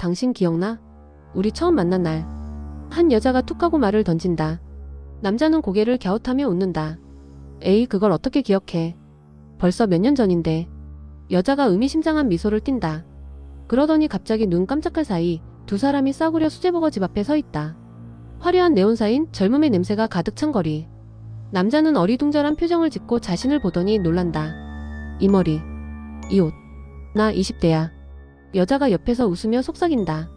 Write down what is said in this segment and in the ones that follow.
당신 기억나? 우리 처음 만난 날. 한 여자가 툭 하고 말을 던진다. 남자는 고개를 갸웃하며 웃는다. 에이, 그걸 어떻게 기억해. 벌써 몇 년 전인데. 여자가 의미심장한 미소를 띈다. 그러더니 갑자기 눈 깜짝할 사이 두 사람이 싸구려 수제버거 집 앞에 서 있다. 화려한 네온사인 젊음의 냄새가 가득 찬 거리. 남자는 어리둥절한 표정을 짓고 자신을 보더니 놀란다. 이 머리, 이 옷. 나 20대야. 여자가 옆에서 웃으며 속삭인다.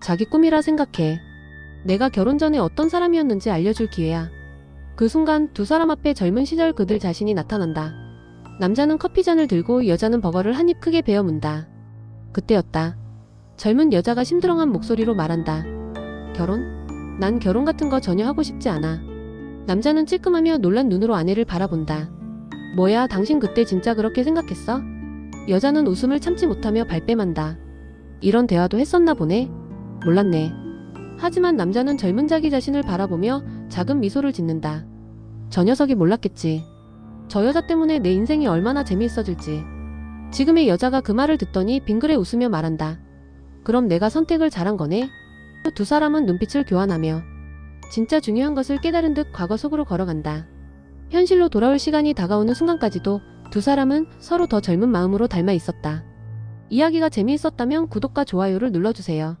자기 꿈이라 생각해. 내가 결혼 전에 어떤 사람이었는지 알려줄 기회야. 그 순간 두 사람 앞에 젊은 시절 그들 자신이 나타난다. 남자는 커피잔을 들고 여자는 버거를 한 입 크게 베어 문다. 그때였다. 젊은 여자가 심드렁한 목소리로 말한다. 결혼? 난 결혼 같은 거 전혀 하고 싶지 않아. 남자는 찔끔하며 놀란 눈으로 아내를 바라본다. 뭐야, 당신 그때 진짜 그렇게 생각했어? 여자는 웃음을 참지 못하며 발뺌한다. 이런 대화도 했었나 보네. 몰랐네. 하지만 남자는 젊은 자기 자신을 바라보며 작은 미소를 짓는다. 저 녀석이 몰랐겠지. 저 여자 때문에 내 인생이 얼마나 재미있어질지. 지금의 여자가 그 말을 듣더니 빙그레 웃으며 말한다. 그럼 내가 선택을 잘한 거네? 두 사람은 눈빛을 교환하며 진짜 중요한 것을 깨달은 듯 과거 속으로 걸어간다. 현실로 돌아올 시간이 다가오는 순간까지도 두 사람은 서로 더 젊은 마음으로 닮아 있었다. 이야기가 재미있었다면 구독과 좋아요를 눌러주세요.